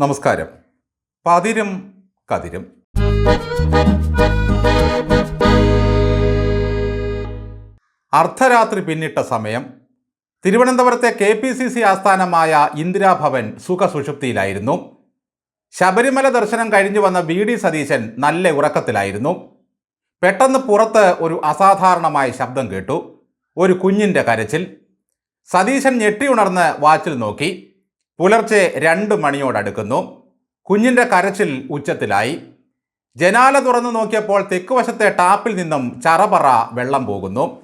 നമസ്കാരം. പതിരും കതിരും. അർദ്ധരാത്രി പിന്നിട്ട സമയം. തിരുവനന്തപുരത്തെ കെ പി സി സി ആസ്ഥാനമായ ഇന്ദിരാഭവൻ സുഖസുഷുപ്തിയിലായിരുന്നു. ശബരിമല ദർശനം കഴിഞ്ഞു വന്ന വി ഡി സതീശൻ നല്ല ഉറക്കത്തിലായിരുന്നു. പെട്ടെന്ന് പുറത്ത് ഒരു അസാധാരണമായ ശബ്ദം കേട്ടു. ഒരു കുഞ്ഞിന്റെ കരച്ചിൽ. സതീശൻ ഞെട്ടിയുണർന്ന് വാച്ചിൽ നോക്കി. പുലർച്ചെ രണ്ട് മണിയോടടുക്കുന്നു. കുഞ്ഞിന്റെ കരച്ചിൽ ഉച്ചത്തിലായി. ജനാല തുറന്നു നോക്കിയപ്പോൾ തെക്കുവശത്തെ ടാപ്പിൽ നിന്നും ചറപറ വെള്ളം പോകുന്നു.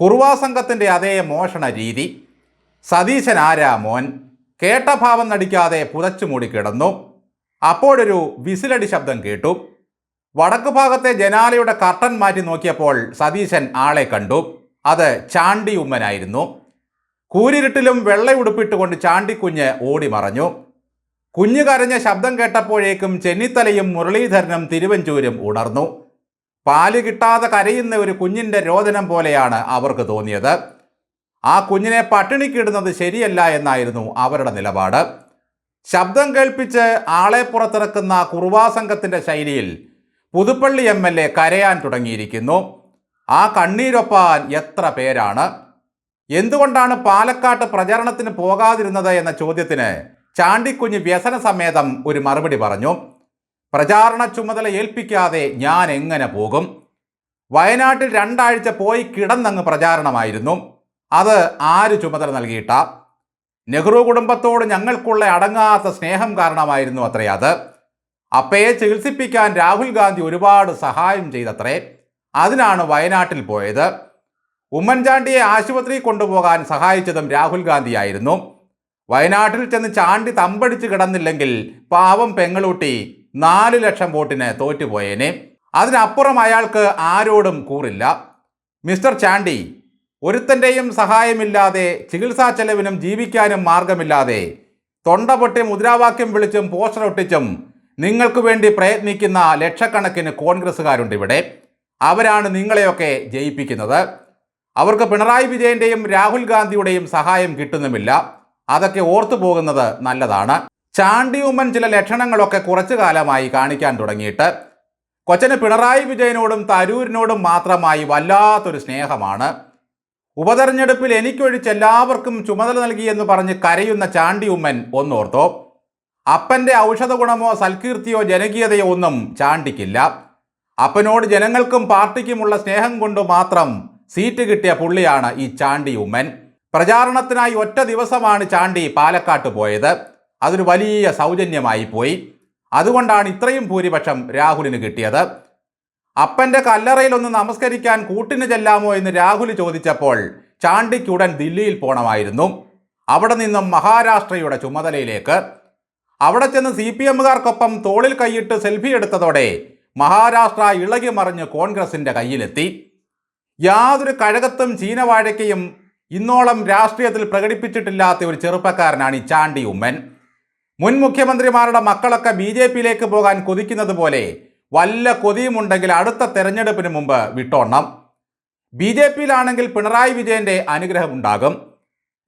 കുറുവാ സംഘത്തിന്റെ അതേ മോഷണ രീതി. സതീശൻ ആരാ മോൻ? കേട്ട ഭാവം നടിക്കാതെ പുതച്ചു മൂടി കിടന്നു അപ്പോഴൊരു വിസിലടി ശബ്ദം കേട്ടു. വടക്ക് ഭാഗത്തെ ജനാലയുടെ കർട്ടൻ മാറ്റി നോക്കിയപ്പോൾ സതീശൻ ആളെ കണ്ടു. അത് ചാണ്ടി ഉമ്മനായിരുന്നു. കൂരിരുട്ടിലും വെള്ളയുടുപ്പിട്ടുകൊണ്ട് ചാണ്ടിക്കുഞ്ഞ് ഓടി മറഞ്ഞു. കുഞ്ഞു കരഞ്ഞ ശബ്ദം കേട്ടപ്പോഴേക്കും ചെന്നിത്തലയും മുരളീധരനും തിരുവഞ്ചൂരും ഉണർന്നു. പാൽ കിട്ടാതെ കരയുന്ന ഒരു കുഞ്ഞിന്റെ രോദനം പോലെയാണ് അവർക്ക് തോന്നിയത്. ആ കുഞ്ഞിനെ പട്ടിണിക്കിടുന്നത് ശരിയല്ല എന്നായിരുന്നു അവരുടെ നിലപാട്. ശബ്ദം കേൾപ്പിച്ച് ആളെ പുറത്തിറക്കുന്ന കുറുവാ സംഘത്തിന്റെ ശൈലിയിൽ പുതുപ്പള്ളി എം എൽ എ കരയാൻ തുടങ്ങിയിരിക്കുന്നു. ആ കണ്ണീരൊപ്പാൻ എത്ര പേരാണ്? എന്തുകൊണ്ടാണ് പാലക്കാട്ട് പ്രചരണത്തിന് പോകാതിരുന്നത് എന്ന ചോദ്യത്തിന് ചാണ്ടിക്കുഞ്ഞ് വ്യസന സമേതം ഒരു മറുപടി പറഞ്ഞു. പ്രചാരണ ചുമതല ഏൽപ്പിക്കാതെ ഞാൻ എങ്ങനെ പോകും? വയനാട്ടിൽ രണ്ടാഴ്ച പോയി കിടന്നങ്ങ് പ്രചാരണമായിരുന്നു. അത് ആര് ചുമതല നൽകിയിട്ട? നെഹ്റു കുടുംബത്തോട് ഞങ്ങൾക്കുള്ള അടങ്ങാത്ത സ്നേഹം കാരണമായിരുന്നു അത്രേ അത്. അപ്പയെ ചികിത്സിപ്പിക്കാൻ രാഹുൽ ഗാന്ധി ഒരുപാട് സഹായം ചെയ്തത്രേ. അതിനാണ് വയനാട്ടിൽ പോയത്. ഉമ്മൻചാണ്ടിയെ ആശുപത്രിയിൽ കൊണ്ടുപോകാൻ സഹായിച്ചതും രാഹുൽ ഗാന്ധിയായിരുന്നു. വയനാട്ടിൽ ചെന്ന് ചാണ്ടി തമ്പടിച്ച് കിടന്നില്ലെങ്കിൽ പാവം പെങ്ങളൂട്ടി നാല് ലക്ഷം വോട്ടിന് തോറ്റുപോയേനെ. അതിനപ്പുറം അയാൾക്ക് ആരോടും കൂറില്ല. മിസ്റ്റർ ചാണ്ടി ഒരുത്തന്റെയും സഹായമില്ലാതെ ചികിത്സാ ചെലവിനും ജീവിക്കാനും മാർഗമില്ലാതെ തൊണ്ട പൊട്ടി മുദ്രാവാക്യം വിളിച്ചും പോസ്റ്റർ ഒട്ടിച്ചും നിങ്ങൾക്ക് വേണ്ടി പ്രയത്നിക്കുന്ന ലക്ഷക്കണക്കിന് കോൺഗ്രസ്സുകാരുണ്ട് ഇവിടെ അവരാണ് നിങ്ങളെയൊക്കെ ജയിപ്പിക്കുന്നത്. അവർക്ക് പിണറായി വിജയന്റെയും രാഹുൽ ഗാന്ധിയുടെയും സഹായം കിട്ടുന്നുമില്ല. അതൊക്കെ ഓർത്തു പോകുന്നത് നല്ലതാണ്. ചാണ്ടിയുമ്മൻ ചില ലക്ഷണങ്ങളൊക്കെ കുറച്ചു കാലമായി കാണിക്കാൻ തുടങ്ങിയിട്ട്. കൊച്ചന് പിണറായി വിജയനോടും തരൂരിനോടും മാത്രമായി വല്ലാത്തൊരു സ്നേഹമാണ്. ഉപതെരഞ്ഞെടുപ്പിൽ എനിക്കൊഴിച്ച് എല്ലാവർക്കും ചുമതല നൽകിയെന്ന് പറഞ്ഞ് കരയുന്ന ചാണ്ടിയുമ്മൻ ഒന്നോർത്തോ. അപ്പന്റെ ഔഷധ ഗുണമോ സൽകീർത്തിയോ ജനകീയതയോ ഒന്നും ചാണ്ടിക്കില്ല. അപ്പനോട് ജനങ്ങൾക്കും പാർട്ടിക്കുമുള്ള സ്നേഹം കൊണ്ട് മാത്രം സീറ്റ് കിട്ടിയ പുള്ളിയാണ് ഈ ചാണ്ടി ഉമ്മൻ. പ്രചാരണത്തിനായി ഒറ്റ ദിവസമാണ് ചാണ്ടി പാലക്കാട്ട് പോയത്. അതൊരു വലിയ സൗജന്യമായി പോയി. അതുകൊണ്ടാണ് ഇത്രയും ഭൂരിപക്ഷം രാഹുലിന് കിട്ടിയത്. അപ്പന്റെ കല്ലറയിൽ ഒന്ന് നമസ്കരിക്കാൻ കൂട്ടിന് ചെല്ലാമോ എന്ന് രാഹുൽ ചോദിച്ചപ്പോൾ ചാണ്ടിക്ക് ഉടൻ ദില്ലിയിൽ പോണമായിരുന്നു. അവിടെ നിന്നും മഹാരാഷ്ട്രയുടെ ചുമതലയിലേക്ക്. അവിടെ ചെന്ന് സി പി എമ്മുകാർക്കൊപ്പം തോളിൽ കൈയിട്ട് സെൽഫി എടുത്തതോടെ മഹാരാഷ്ട്ര ഇളകി മറിഞ്ഞ് കോൺഗ്രസിന്റെ കയ്യിലെത്തി. യാതൊരു കഴകത്തും ചീനവാഴയ്ക്കയും ഇന്നോളം രാഷ്ട്രീയത്തിൽ പ്രകടിപ്പിച്ചിട്ടില്ലാത്ത ഒരു ചെറുപ്പക്കാരനാണ് ഈ ചാണ്ടി ഉമ്മൻ. മുൻ മുഖ്യമന്ത്രിമാരുടെ മക്കളൊക്കെ ബി ജെ പിയിലേക്ക് പോകാൻ കൊതിക്കുന്നത് പോലെ വല്ല കൊതിയുമുണ്ടെങ്കിൽ അടുത്ത തെരഞ്ഞെടുപ്പിന് മുമ്പ് വിട്ടോണം. ബി ജെ പിയിലാണെങ്കിൽ പിണറായി വിജയന്റെ അനുഗ്രഹം ഉണ്ടാകും.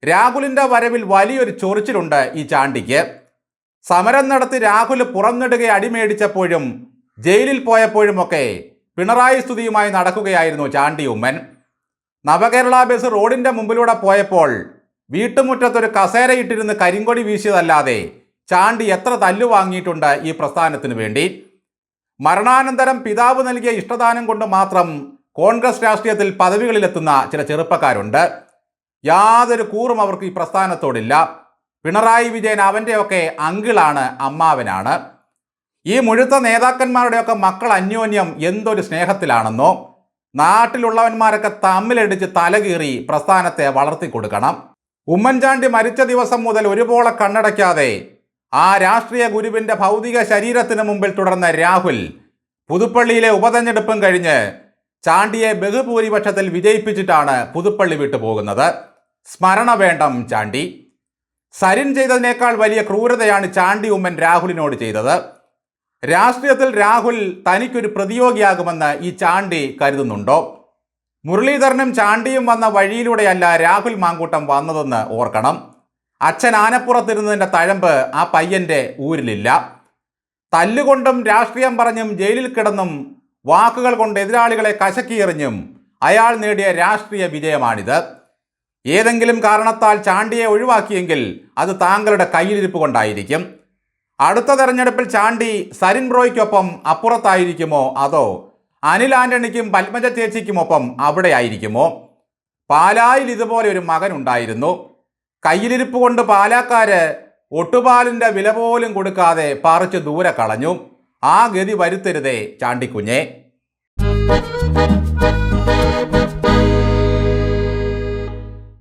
രാഹുലിന്റെ വരവിൽ വലിയൊരു ചൊറിച്ചിലുണ്ട് ഈ ചാണ്ടിക്ക്. സമരം നടത്തി രാഹുൽ പുറന്നിടുകയെ അടിമേടിച്ചപ്പോഴും ജയിലിൽ പോയപ്പോഴുമൊക്കെ പിണറായി സ്തുതിയുമായി നടക്കുകയായിരുന്നു ചാണ്ടി ഉമ്മൻ. നവകേരള ബസ് റോഡിന്റെ മുമ്പിലൂടെ പോയപ്പോൾ വീട്ടുമുറ്റത്തൊരു കസേരയിട്ടിരുന്ന് കരിങ്കൊടി വീശിയതല്ലാതെ ചാണ്ടി എത്ര തല്ലു വാങ്ങിയിട്ടുണ്ട് ഈ പ്രസ്ഥാനത്തിന് വേണ്ടി? മരണാനന്തരം പിതാവ് നൽകിയ ഇഷ്ടദാനം കൊണ്ട് മാത്രം കോൺഗ്രസ് രാഷ്ട്രീയത്തിൽ പദവികളിലെത്തുന്ന ചില ചെറുപ്പക്കാരുണ്ട്. യാതൊരു കൂറും അവർക്ക് ഈ പ്രസ്ഥാനത്തോടില്ല. പിണറായി വിജയൻ അവന്റെയൊക്കെ അങ്കിളാണ് അമ്മാവനാണ്. ഈ മുഴുത്ത നേതാക്കന്മാരുടെയൊക്കെ മക്കൾ അന്യോന്യം എന്തൊരു സ്നേഹത്തിലാണെന്നോ നാട്ടിലുള്ളവന്മാരൊക്കെ തമ്മിലടിച്ച് തലകീറി പ്രസ്ഥാനത്തെ വളർത്തി കൊടുക്കണം. ഉമ്മൻചാണ്ടി മരിച്ച ദിവസം മുതൽ ഒരുപോലെ കണ്ണടയ്ക്കാതെ ആ രാഷ്ട്രീയ ഗുരുവിന്റെ ഭൗതിക ശരീരത്തിന് മുമ്പിൽ തുടർന്ന രാഹുൽ പുതുപ്പള്ളിയിലെ ഉപതെരഞ്ഞെടുപ്പും കഴിഞ്ഞ് ചാണ്ടിയെ ബഹുഭൂരിപക്ഷത്തിൽ വിജയിപ്പിച്ചിട്ടാണ് പുതുപ്പള്ളി വിട്ടു പോകുന്നത്. സ്മരണ വേണ്ടം ചാണ്ടി. സരിൻ ചെയ്തതിനേക്കാൾ വലിയ ക്രൂരതയാണ് ചാണ്ടി ഉമ്മൻ രാഹുലിനോട് ചെയ്തത്. രാഷ്ട്രീയത്തിൽ രാഹുൽ തനിക്കൊരു പ്രതിയോഗിയാകുമെന്ന് ഈ ചാണ്ടി കരുതുന്നുണ്ടോ? മുരളീധരനും ചാണ്ടിയും വന്ന വഴിയിലൂടെയല്ല രാഹുൽ മാങ്കൂട്ടം വന്നതെന്ന് ഓർക്കണം. അച്ഛൻ ആനപ്പുറത്തിരുന്നതിന്റെ തഴമ്പ് ആ പയ്യന്റെ ഊരിലില്ല. തല്ലുകൊണ്ടും രാഷ്ട്രീയം പറഞ്ഞും ജയിലിൽ കിടന്നും വാക്കുകൾ കൊണ്ട് എതിരാളികളെ കശക്കിയെറിഞ്ഞും അയാൾ നേടിയ രാഷ്ട്രീയ വിജയമാണിത്. ഏതെങ്കിലും കാരണത്താൽ ചാണ്ടിയെ ഒഴിവാക്കിയെങ്കിൽ അത് താങ്കളുടെ കയ്യിലിരിപ്പ് കൊണ്ടായിരിക്കും. അടുത്ത തെരഞ്ഞെടുപ്പിൽ ചാണ്ടി സരിൻ ബ്രോയ്ക്കൊപ്പം അപ്പുറത്തായിരിക്കുമോ? അതോ അനിൽ ആന്റണിക്കും പത്മജ ചേച്ചിക്കുമൊപ്പം അവിടെ ആയിരിക്കുമോ പാലായിൽ ഇതുപോലെ ഒരു മകൻ ഉണ്ടായിരുന്നു. കയ്യിലിരിപ്പ് കൊണ്ട് പാലാക്കാര് ഒട്ടുപാലിന്റെ വില പോലും കൊടുക്കാതെ പറിച്ച് ദൂരെ കളഞ്ഞു. ആ ഗതി വരുത്തരുതേ ചാണ്ടിക്കുഞ്ഞെ.